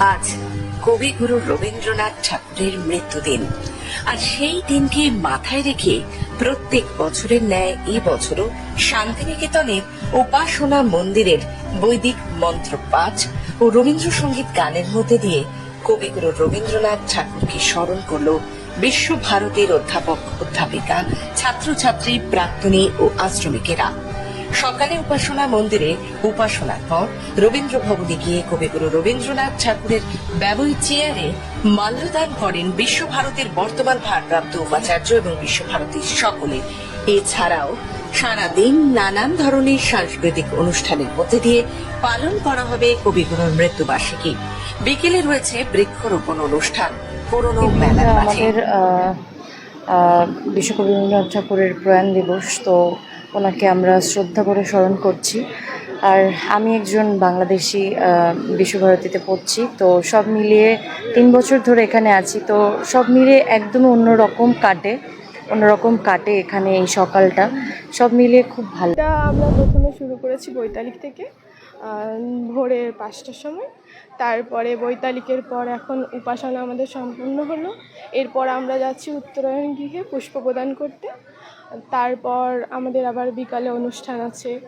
আজ কবিগুরু রবীন্দ্রনাথ ঠাকুরের মৃত্যুদিন। আর সেই দিনকে মাথায় রেখে প্রত্যেক বছরের ন্যায় এই বছরও শান্তিনিকেতনের উপাসনা মন্দিরের বৈদিক মন্ত্র পাঠ ও রবীন্দ্রসঙ্গীত গানের মধ্যে দিয়ে কবিগুরু রবীন্দ্রনাথ ঠাকুরকে স্মরণ করল বিশ্বভারতীর অধ্যাপক অধ্যাপিকা, ছাত্রছাত্রী, প্রাক্তনী ও আশ্রমিকেরা। সকালে উপাসনা মন্দিরে উপাসনার পর রবীন্দ্র ভবনে গিয়ে কবিগুরু রবীন্দ্রনাথ ঠাকুরের ব্যবহৃত চেয়ারে মাল্যদান করেন বিশ্বভারতীর বর্তমান ভারপ্রাপ্ত উপাচার্য এবং বিশ্বভারতীর সকলে। এছাড়াও সারাদিন নানান ধরনের সাংস্কৃতিক অনুষ্ঠানের মধ্যে দিয়ে পালন করা হবে কবিগুরুর মৃত্যুবার্ষিকী। বিকেলে রয়েছে বৃক্ষরোপণ অনুষ্ঠান, পুরনো মেলার মাঠে। বিশ্বকবি রবীন্দ্রনাথ ঠাকুরের প্রয়াণ দিবস, তো ওনাকে আমরা শ্রদ্ধা করে স্মরণ করছি। আর আমি একজন বাংলাদেশি বিশ্বভারতীতে পড়ছি, তো সব মিলিয়ে তিন বছর ধরে এখানে আছি। তো সব মিলিয়ে একদম অন্যরকম কাটে অন্যরকম কাটে এখানে এই সকালটা। সব মিলিয়ে খুব ভালো। আমরা প্রথমে শুরু করেছি বৈতালিক থেকে। আহ, ভোরে পাঁচটার সময়। তারপরে বৈতালিকের পর এখন উপাসনা আমাদের সম্পূর্ণ হলো। এরপর আমরা যাচ্ছি উত্তরায়ণ গৃহে পুষ্প প্রদান করতে। তারপর আমাদের আবার বিকালে অনুষ্ঠান আছে।